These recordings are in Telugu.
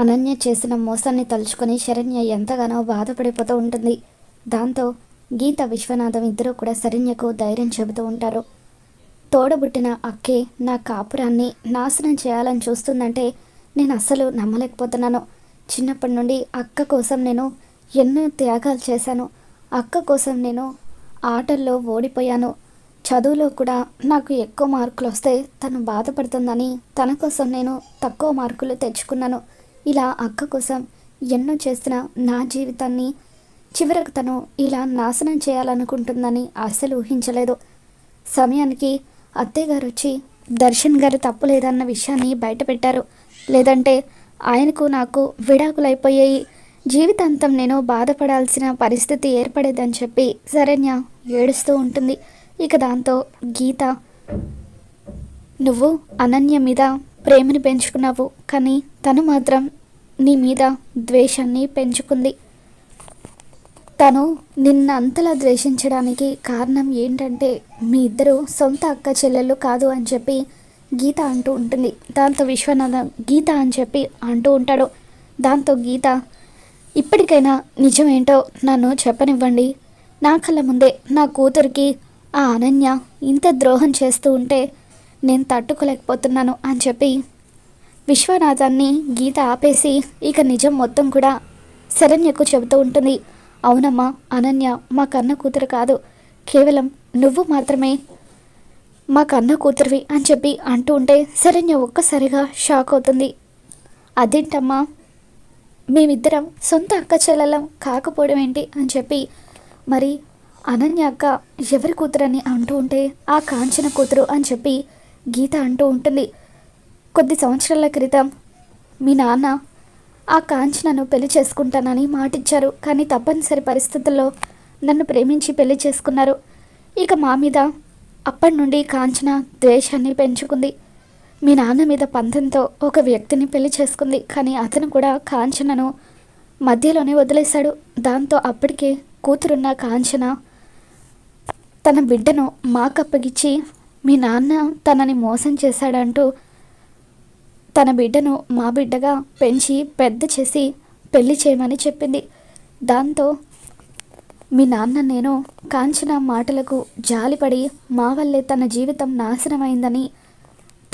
అనన్య చేసిన మోసాన్ని తలుచుకొని శరణ్య ఎంతగానో బాధపడిపోతూ ఉంటుంది. దాంతో గీత విశ్వనాథం ఇద్దరూ కూడా శరణ్యకు ధైర్యం చెబుతూ ఉంటారు. తోడబుట్టిన అక్కే నా కాపురాన్ని నాశనం చేయాలని చూస్తుందంటే నేను అస్సలు నమ్మలేకపోతున్నాను. చిన్నప్పటి నుండి అక్క కోసం నేను ఎన్నో త్యాగాలు చేశాను. అక్క కోసం నేను ఆటల్లో ఓడిపోయాను. చదువులో కూడా నాకు ఎక్కువ మార్కులు వస్తే తను బాధపడుతుందని తన కోసం నేను తక్కువ మార్కులు తెచ్చుకున్నాను. ఇలా అక్క కోసం ఎన్నో చేసిన నా జీవితాన్ని చివరకు తను ఇలా నాశనం చేయాలనుకుంటుందని అస్సలు ఊహించలేదు. సమయానికి అత్తయ్య గారు వచ్చి దర్శన్ గారు తప్పు లేదన్న విషయాన్ని బయటపెట్టారు లేదంటే ఆయనకు నాకు విడాకులైపోయాయి. జీవితాంతం నేను బాధపడాల్సిన పరిస్థితి ఏర్పడేదని చెప్పి శరణ్య ఏడుస్తూ ఉంటుంది. ఇక దాంతో గీత నువ్వు అనన్య మీద ప్రేమని పెంచుకున్నావు కానీ తను మాత్రం నీ మీద ద్వేషాన్ని పెంచుకుంది. తను నిన్న అంతలా ద్వేషించడానికి కారణం ఏంటంటే మీ ఇద్దరు సొంత అక్క చెల్లెళ్ళు కాదు అని చెప్పి గీత అంటూ ఉంటుంది. దాంతో విశ్వనాథం గీత అని చెప్పి అంటూ ఉంటాడు. దాంతో గీత ఇప్పటికైనా నిజమేంటో నన్ను చెప్పనివ్వండి. నా కళ్ళ ముందే నా కూతురికి ఆ అనన్య ఇంత ద్రోహం చేస్తూ ఉంటే నేను తట్టుకోలేకపోతున్నాను అని చెప్పి విశ్వనాథాన్ని గీత ఆపేసి ఇక నిజం మొత్తం కూడా శరణ్యకు చెబుతూ ఉంటుంది. అవునమ్మా అనన్య మా కన్న కూతురు కాదు. కేవలం నువ్వు మాత్రమే మా కన్న కూతురివి అని చెప్పి అంటూ ఉంటే శరణ్య ఒక్కసారిగా షాక్ అవుతుంది. అదేంటమ్మా మేమిద్దరం సొంత అక్క చెల్లెలం కాకపోవడం ఏంటి అని చెప్పి మరి అనన్య అక్క ఎవరి కూతురని అంటూ ఉంటే ఆ కాంచన కూతురు అని చెప్పి గీత అంటూ ఉంటుంది. కొద్ది సంవత్సరాల క్రితం మీ నాన్న ఆ కాంచనను పెళ్ళి చేసుకుంటానని మాటిచ్చారు. కానీ తప్పనిసరి పరిస్థితుల్లో నన్ను ప్రేమించి పెళ్ళి చేసుకున్నారు. ఇక మా మీద అప్పటి నుండి కాంచన ద్వేషాన్ని పెంచుకుంది. మీ నాన్న మీద పంతంతో ఒక వ్యక్తిని పెళ్ళి చేసుకుంది. కానీ అతను కూడా కాంచనను మధ్యలోనే వదిలేశాడు. దాంతో అప్పటికే కూతురున్న కాంచన తన బిడ్డను మాకప్పగిచ్చి మీ నాన్న తనని మోసం చేశాడంటూ తన బిడ్డను మా బిడ్డగా పెంచి పెద్ద చేసి పెళ్ళి చేయమని చెప్పింది. దాంతో మీ నాన్న నేను కాంచన మాటలకు జాలిపడి మా వల్లే తన జీవితం నాశనమైందని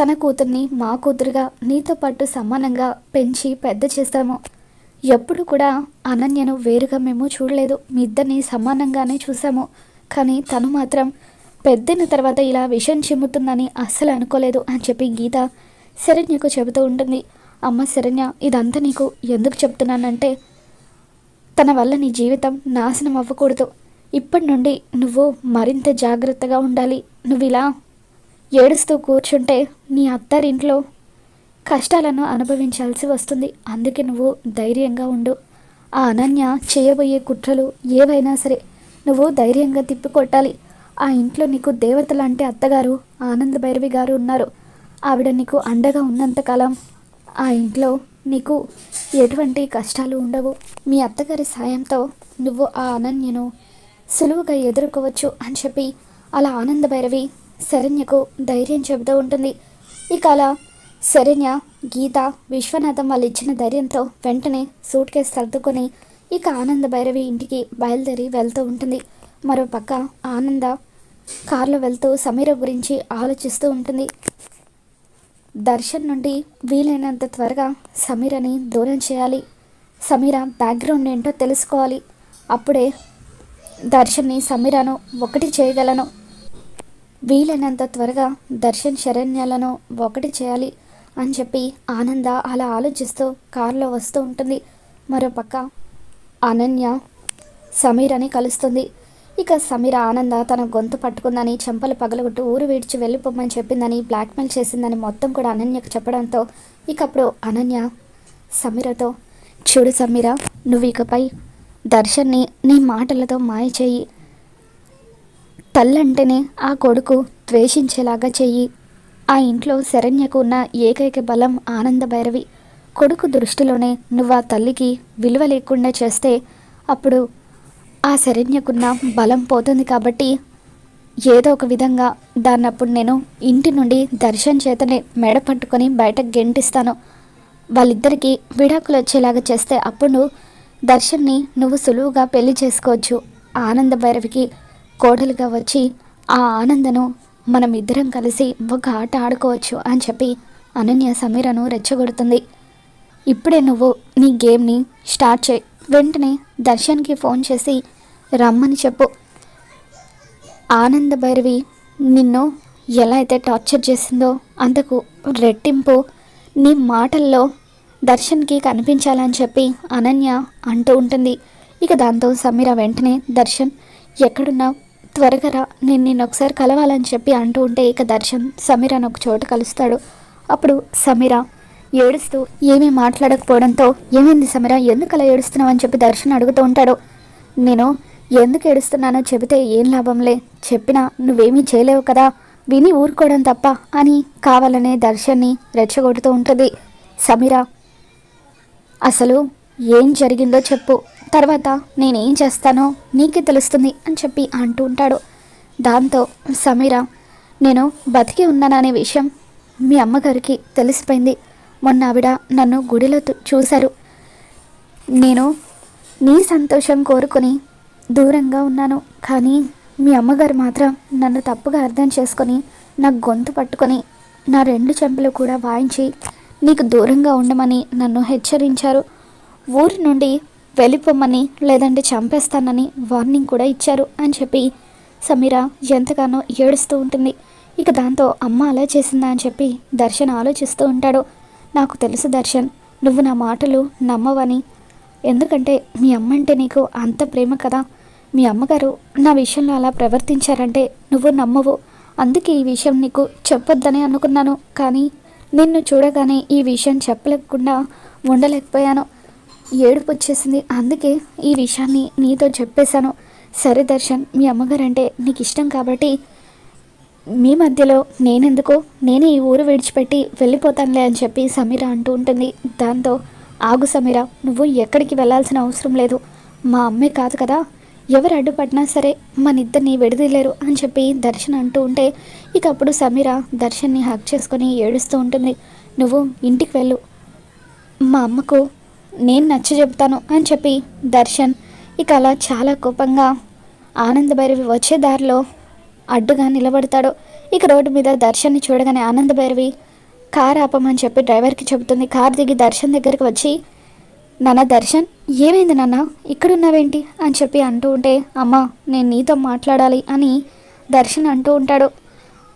తన కూతుర్ని మా కూతురుగా నీతో పాటు సమానంగా పెంచి పెద్ద చేస్తాము. ఎప్పుడు కూడా అనన్యను వేరుగా మేము చూడలేదు. మీ ఇద్దరిని సమానంగానే చూసాము కానీ తను మాత్రం పెద్దన తర్వాత ఇలా విషం చిమ్ముతుందని అస్సలు అనుకోలేదు అని చెప్పి గీత శరణ్యకు చెబుతూ ఉంటుంది. అమ్మ శరణ్య ఇదంతా నీకు ఎందుకు చెప్తున్నానంటే తన వల్ల నీ జీవితం నాశనం అవ్వకూడదు. ఇప్పటి నుండి నువ్వు మరింత జాగ్రత్తగా ఉండాలి. నువ్వు ఇలా ఏడుస్తూ కూర్చుంటే నీ అత్తారింట్లో కష్టాలను అనుభవించాల్సి వస్తుంది. అందుకే నువ్వు ధైర్యంగా ఉండు. ఆ అనన్య చేయబోయే కుట్రలు ఏవైనా సరే నువ్వు ధైర్యంగా తిప్పికొట్టాలి. ఆ ఇంట్లో నీకు దేవతలు అంటే అత్తగారు ఆనంద భైరవి గారు ఉన్నారు. ఆవిడ నీకు అండగా ఉన్నంతకాలం ఆ ఇంట్లో నీకు ఎటువంటి కష్టాలు ఉండవు. మీ అత్తగారి సాయంతో నువ్వు ఆ అనన్యను సులువుగా ఎదుర్కోవచ్చు అని చెప్పి అలా ఆనంద భైరవి శరణ్యకు ధైర్యం చెబుతూ ఉంటుంది. ఇక అలా శరణ్య గీత విశ్వనాథం వాళ్ళు ఇచ్చిన ధైర్యంతో వెంటనే సూట్ కేసు సర్దుకొని ఇక ఆనంద భైరవి ఇంటికి బయలుదేరి వెళ్తూ ఉంటుంది. మరోపక్క ఆనంద కారులో వెళ్తూ సమీర గురించి ఆలోచిస్తూ ఉంటుంది. దర్శన్ నుండి వీలైనంత త్వరగా సమీరని దూరం చేయాలి. సమీర బ్యాక్గ్రౌండ్ ఏంటో తెలుసుకోవాలి. అప్పుడే దర్శన్ని సమీరను ఒకటి చేయగలను. వీలైనంత త్వరగా దర్శన్ శరణ్యాలను ఒకటి చేయాలి అని చెప్పి ఆనంద అలా ఆలోచిస్తూ కారులో వస్తూ ఉంటుంది. మరోపక్క అనన్య సమీరని కలుస్తుంది. ఇక సమీర ఆనంద తన గొంతు పట్టుకుందని చెంపలు పగలగొట్టు ఊరు విడిచి వెళ్ళిపోమని చెప్పిందని బ్లాక్మెయిల్ చేసిందని మొత్తం కూడా అనన్యకు చెప్పడంతో ఇక అప్పుడు అనన్య సమీరతో చూడు సమీర నువ్వు ఇకపై దర్శన్ని నీ మాటలతో మాయ చెయ్యి తల్లంటేనే ఆ కొడుకు ద్వేషించేలాగా చెయ్యి ఆ ఇంట్లో శరణ్యకు ఉన్న ఏకైక బలం ఆనంద భైరవి. కొడుకు దృష్టిలోనే నువ్వు ఆ తల్లికి విలువ లేకుండా చేస్తే అప్పుడు ఆ శరణ్యకున్న బలం పోతుంది కాబట్టి ఏదో ఒక విధంగా దాన్ని అప్పుడు నేను ఇంటి నుండి దర్శన్ చేతనే మెడ పట్టుకొని బయటకు గెంటిస్తాను. వాళ్ళిద్దరికీ విడాకులు వచ్చేలాగా చేస్తే అప్పుడు దర్శన్ని నువ్వు సులువుగా పెళ్ళి చేసుకోవచ్చు. ఆనంద భైరవికి కోడలుగా వచ్చి ఆ ఆనందను మనం ఇద్దరం కలిసి ఒక ఆట ఆడుకోవచ్చు అని చెప్పి అనన్య సమీరను రెచ్చగొడుతుంది. ఇప్పుడే నువ్వు నీ గేమ్ని స్టార్ట్ చేయి. వెంటనే దర్శన్కి ఫోన్ చేసి రమ్మని చెప్పు. ఆనంద భైరవి నిన్ను ఎలా అయితే టార్చర్ చేసిందో అంతకు రెట్టింపు. నీ మాటల్లో దర్శన్కి కనిపించాలని చెప్పి అనన్య అంటూ ఉంటుంది. ఇక దాంతో సమీర వెంటనే దర్శన్ ఎక్కడున్నావు? త్వరగా రా. నేను నిన్ను ఒకసారి కలవాలని చెప్పి అంటూ ఉంటే ఇక దర్శన్ సమీరను ఒక చోట కలుస్తాడు. అప్పుడు సమీర ఏడుస్తూ ఏమీ మాట్లాడకపోవడంతో ఏమైంది సమీర? ఎందుకు అలా ఏడుస్తున్నావు అని చెప్పి దర్శన్ అడుగుతూ ఉంటాడు. నేను ఎందుకు ఏడుస్తున్నానో చెబితే ఏం లాభంలే. చెప్పినా నువ్వేమీ చేయలేవు కదా. విని ఊరుకోవడం తప్ప అని కావాలనే దర్శన్ని రెచ్చగొడుతూ ఉంటుంది. సమీర అసలు ఏం జరిగిందో చెప్పు. తర్వాత నేనేం చేస్తానో నీకే తెలుస్తుంది అని చెప్పి అంటూ ఉంటాడు. దాంతో సమీర నేను బతికి ఉన్నాననే విషయం మీ అమ్మగారికి తెలిసిపోయింది. మొన్న ఆవిడ నన్ను గుడిలో చూశారు. నేను నీ సంతోషం కోరుకొని దూరంగా ఉన్నాను. కానీ మీ అమ్మగారు మాత్రం నన్ను తప్పుగా అర్థం చేసుకొని నా గొంతు పట్టుకొని నా రెండు చెంపలు కూడా వాయించి నీకు దూరంగా ఉండమని నన్ను హెచ్చరించారు. ఊరి నుండి వెళ్ళిపోమని లేదంటే చంపేస్తానని వార్నింగ్ కూడా ఇచ్చారు అని చెప్పి సమీర ఎంతగానో ఏడుస్తూ ఉంటుంది. ఇక దాంతో అమ్మ అలా చేసిందా అని చెప్పి దర్శన్ ఆలోచిస్తూ ఉంటాడు. నాకు తెలుసు దర్శన్ నువ్వు నా మాటలు నమ్మవని. ఎందుకంటే మీ అమ్మ అంటే నీకు అంత ప్రేమ కదా. మీ అమ్మగారు నా విషయంలో అలా ప్రవర్తించారంటే నువ్వు నమ్మవు. అందుకే ఈ విషయం నీకు చెప్పొద్దని అనుకున్నాను. కానీ నిన్ను చూడగానే ఈ విషయం చెప్పలేకుండా ఉండలేకపోయాను. ఏడుపు వచ్చేసింది. అందుకే ఈ విషయాన్ని నీతో చెప్పేశాను. సరే దర్శన్ మీ అమ్మగారంటే నీకు ఇష్టం కాబట్టి మీ మధ్యలో నేనెందుకు? నేనే ఈ ఊరు విడిచిపెట్టి వెళ్ళిపోతానులే అని చెప్పి సమీర అంటూ ఉంటుంది. దాంతో ఆగు సమీర నువ్వు ఎక్కడికి వెళ్ళాల్సిన అవసరం లేదు. మా అమ్మే కాదు కదా. ఎవరు అడ్డుపడినా సరే మన ఇద్దరిని విడదీయలేరు అని చెప్పి దర్శన్ అంటూ ఉంటే ఇక అప్పుడు సమీర దర్శన్ని హక్ చేసుకొని ఏడుస్తూ ఉంటుంది. నువ్వు ఇంటికి వెళ్ళు. మా అమ్మకు నేను నచ్చ చెబుతాను అని చెప్పి దర్శన్ ఇక అలా చాలా కోపంగా ఆనందభైరవి వచ్చే దారిలో అడ్డుగా నిలబడతాడు. ఇక రోడ్డు మీద దర్శన్ని చూడగానే ఆనంద భైరవి కార్ ఆపమని చెప్పి డ్రైవర్కి చెబుతుంది. కార్ దిగి దర్శన్ దగ్గరికి వచ్చి నాన్న దర్శన్ ఏమైంది నాన్న? ఇక్కడున్నావేంటి? అని చెప్పి అంటూ ఉంటే అమ్మా నేను నీతో మాట్లాడాలి అని దర్శన్ అంటూ ఉంటాడు.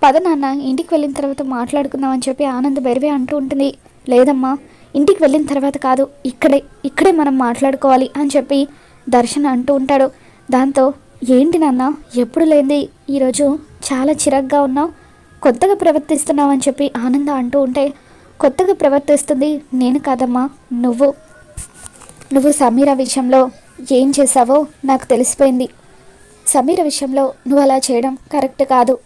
పద నాన్న ఇంటికి వెళ్ళిన తర్వాత మాట్లాడుకుందామని చెప్పి ఆనంద్ బెరివే అంటూ ఉంటుంది. లేదమ్మా ఇంటికి వెళ్ళిన తర్వాత కాదు ఇక్కడే ఇక్కడే మనం మాట్లాడుకోవాలి అని చెప్పి దర్శన్ అంటూ ఉంటాడు. దాంతో ఏంటి నాన్న? ఎప్పుడు లేనిది? ఈరోజు చాలా చిరగ్గా ఉన్నావు. కొత్తగా ప్రవర్తిస్తున్నావు అని చెప్పి ఆనంద అంటూ ఉంటే కొత్తగా ప్రవర్తిస్తుంది నేను కాదమ్మా నువ్వు. నువ్వు సమీర విషయంలో ఏం చేశావో నాకు తెలిసిపోయింది. సమీర విషయంలో నువ్వు అలా చేయడం కరెక్ట్ కాదు.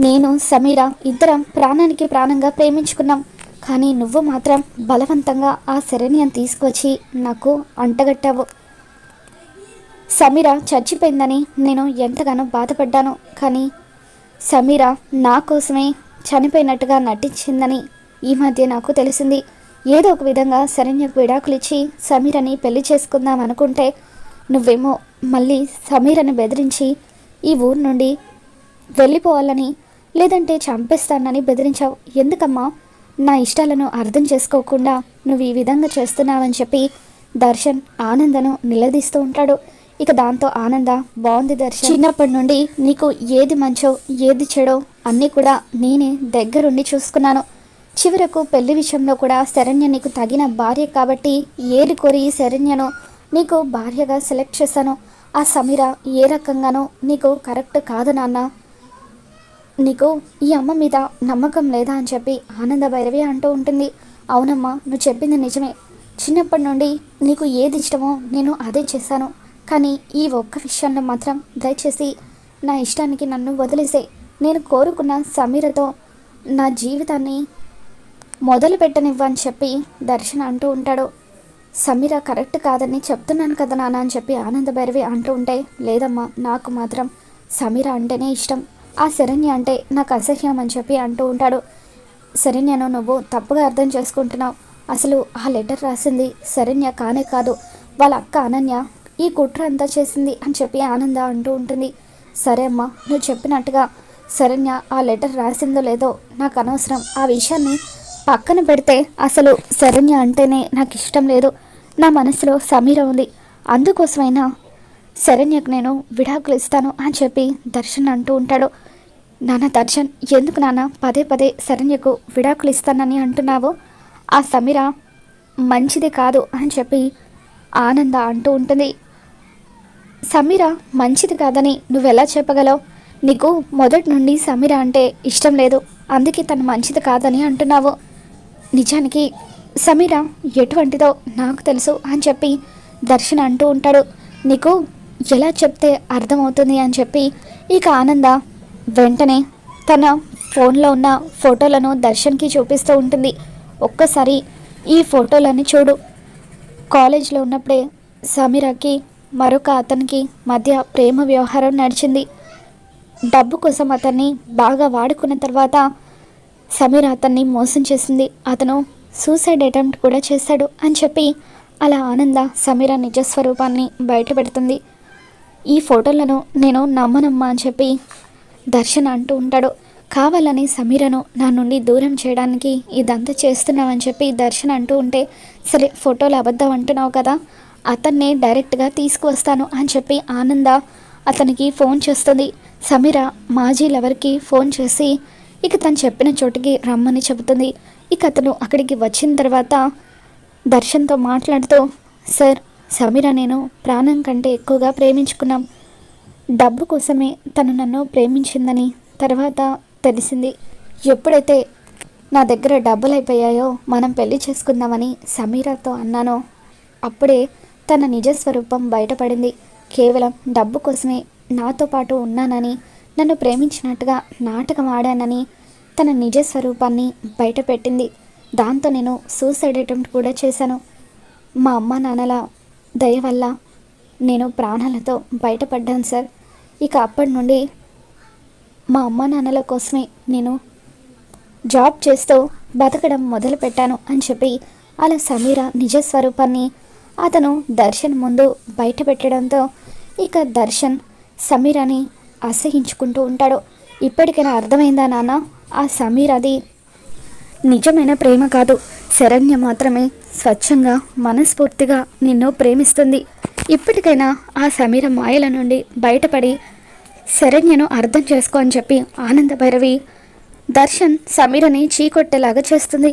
నేను సమీర ఇద్దరం ప్రాణానికి ప్రాణంగా ప్రేమించుకున్నాం. కానీ నువ్వు మాత్రం బలవంతంగా ఆ శరణ్యం తీసుకొచ్చి నాకు అంటగట్టావు. సమీర చచ్చిపోయిందని నేను ఎంతగానో బాధపడ్డాను. కానీ సమీర నా కోసమే చనిపోయినట్టుగా నటించిందని ఈ మధ్య నాకు తెలిసింది. ఏదో ఒక విధంగా శరణ్యకు విడాకులు ఇచ్చి సమీరని పెళ్ళి చేసుకుందాం అనుకుంటే నువ్వేమో మళ్ళీ సమీరని బెదిరించి ఈ ఊరు నుండి వెళ్ళిపోవాలని లేదంటే చంపేస్తానని బెదిరించావు. ఎందుకమ్మా? నా ఇష్టాలను అర్థం చేసుకోకుండా నువ్వు ఈ విధంగా చేస్తున్నావని చెప్పి దర్శన్ ఆనందను నిలదీస్తూ ఉంటాడు. ఇక దాంతో ఆనంద బాగుంది దర్శన్. చిన్నప్పటి నుండి నీకు ఏది మంచో ఏది చెడో అన్నీ కూడా నేనే దగ్గరుండి చూసుకున్నాను. చివరకు పెళ్ళి విషయంలో కూడా శరణ్య నీకు తగిన భార్య కాబట్టి ఏరి కోరి శరణ్యను నీకు భార్యగా సెలెక్ట్ చేశాను. ఆ సమీర ఏ రకంగానూ నీకు కరెక్ట్ కాదు నాన్న. నీకు ఈ అమ్మ మీద నమ్మకం లేదా అని చెప్పి ఆనంద భైరవి అంటూ ఉంటుంది. అవునమ్మా నువ్వు చెప్పింది నిజమే. చిన్నప్పటి నుండి నీకు ఏది ఇష్టమో నేను అదే చేశాను. కానీ ఈ ఒక్క విషయంలో మాత్రం దయచేసి నా ఇష్టానికి నన్ను వదిలేసే. నేను కోరుకున్న సమీరతో నా జీవితాన్ని మొదలు పెట్టనివ్వని చెప్పి దర్శన్ అంటూ ఉంటాడు. సమీర కరెక్ట్ కాదని చెప్తున్నాను కదా నాన్న అని చెప్పి ఆనంద భైరవి అంటూ ఉంటే లేదమ్మా నాకు మాత్రం సమీర అంటేనే ఇష్టం. ఆ శరణ్య అంటే నాకు అసహ్యం అని చెప్పి అంటూ ఉంటాడు. శరణ్యను నువ్వు తప్పుగా అర్థం చేసుకుంటున్నావు. అసలు ఆ లెటర్ రాసింది శరణ్య కానే కాదు వాళ్ళ అక్క అనన్య ఈ కుట్ర అంతా చేసింది అని చెప్పి ఆనంద అంటూ ఉంటుంది. సరే అమ్మా నువ్వు చెప్పినట్టుగా. శరణ్య ఆ లెటర్ రాసిందో లేదో నాకు అనవసరం. ఆ విషయాన్ని పక్కన పెడితే అసలు శరణ్య అంటేనే నాకు ఇష్టం లేదు. నా మనసులో సమీర ఉంది. అందుకోసమైనా శరణ్యకు నేను విడాకులు ఇస్తాను అని చెప్పి దర్శన్ అంటూ ఉంటాడు. నాన్న దర్శన్ ఎందుకు నాన్న పదే పదే శరణ్యకు విడాకులు ఇస్తానని అంటున్నావు? ఆ సమీర మంచిది కాదు అని చెప్పి ఆనంద అంటూ ఉంటుంది. సమీర మంచిది కాదని నువ్వెలా చెప్పగలవు? నీకు మొదటి నుండి సమీర అంటే ఇష్టం లేదు. అందుకే తను మంచిది కాదని అంటున్నావు. నిజానికి సమీర ఎటువంటిదో నాకు తెలుసు అని చెప్పి దర్శన్ అంటూ ఉంటాడు. నీకు ఎలా చెప్తే అర్థమవుతుంది అని చెప్పి ఇక ఆనంద వెంటనే తన ఫోన్లో ఉన్న ఫోటోలను దర్శన్కి చూపిస్తూ ఉంటుంది. ఒక్కసారి ఈ ఫోటోలని చూడు. కాలేజ్లో ఉన్నప్పుడే సమీరాకి మరొక అతనికి మధ్య ప్రేమ వ్యవహారం నడిచింది. డబ్బు కోసం అతన్ని బాగా వాడుకున్న తర్వాత సమీర అతన్ని మోసం చేసింది. అతను సూసైడ్ అటెంప్ట్ కూడా చేశాడు అని చెప్పి అలా ఆనంద సమీర నిజస్వరూపాన్ని బయట పెడుతుంది. ఈ ఫోటోలను నేను నమ్మనమ్మా అని చెప్పి దర్శన్ అంటూ ఉంటాడు. కావాలని సమీరను నా నుండి దూరం చేయడానికి ఇదంతా చేస్తున్నావని చెప్పి దర్శన్ అంటూ ఉంటే సరే ఫోటోలు అబద్ధం అంటున్నావు కదా అతన్ని డైరెక్ట్గా తీసుకువస్తాను అని చెప్పి ఆనంద అతనికి ఫోన్ చేస్తుంది. సమీర మాజీ లవర్కి ఫోన్ చేసి ఇక తను చెప్పిన చోటికి రమ్మని చెబుతుంది. ఇక అతను అక్కడికి వచ్చిన తర్వాత దర్శన్తో మాట్లాడుతూ సార్ సమీర నేను ప్రాణం కంటే ఎక్కువగా ప్రేమించుకున్నాం. డబ్బు కోసమే తను నన్ను ప్రేమించిందని తర్వాత తెలిసింది. ఎప్పుడైతే నా దగ్గర డబ్బులు అయిపోయాయో మనం పెళ్ళి చేసుకుందామని సమీరాతో అన్నానో అప్పుడే తన నిజ స్వరూపం బయటపడింది. కేవలం డబ్బు కోసమే నాతో పాటు ఉన్నానని నన్ను ప్రేమించినట్టుగా నాటకం ఆడానని తన నిజ స్వరూపాన్ని బయటపెట్టింది. దాంతో నేను సూసైడ్ అటెంప్ట్ కూడా చేశాను. మా అమ్మ నాన్నల దయ వల్ల నేను ప్రాణాలతో బయటపడ్డాను సార్. ఇక అప్పటి నుండి మా అమ్మ నాన్నల కోసమే నేను జాబ్ చేస్తూ బతకడం మొదలుపెట్టాను అని చెప్పి అలా సమీర నిజ స్వరూపాన్ని అతను దర్శన్ ముందు బయట పెట్టడంతో ఇక దర్శన్ సమీరాని అసహించుకుంటూ ఉంటాడు. ఇప్పటికైనా అర్థమైందా నాన్న? ఆ సమీర్ అది నిజమైన ప్రేమ కాదు. శరణ్య మాత్రమే స్వచ్ఛంగా మనస్ఫూర్తిగా నిన్ను ప్రేమిస్తుంది. ఇప్పటికైనా ఆ సమీర మాయల నుండి బయటపడి శరణ్యను అర్థం చేసుకో అని చెప్పి ఆనంద భైరవి దర్శన్ సమీరని చీకొట్టేలాగా చేస్తుంది.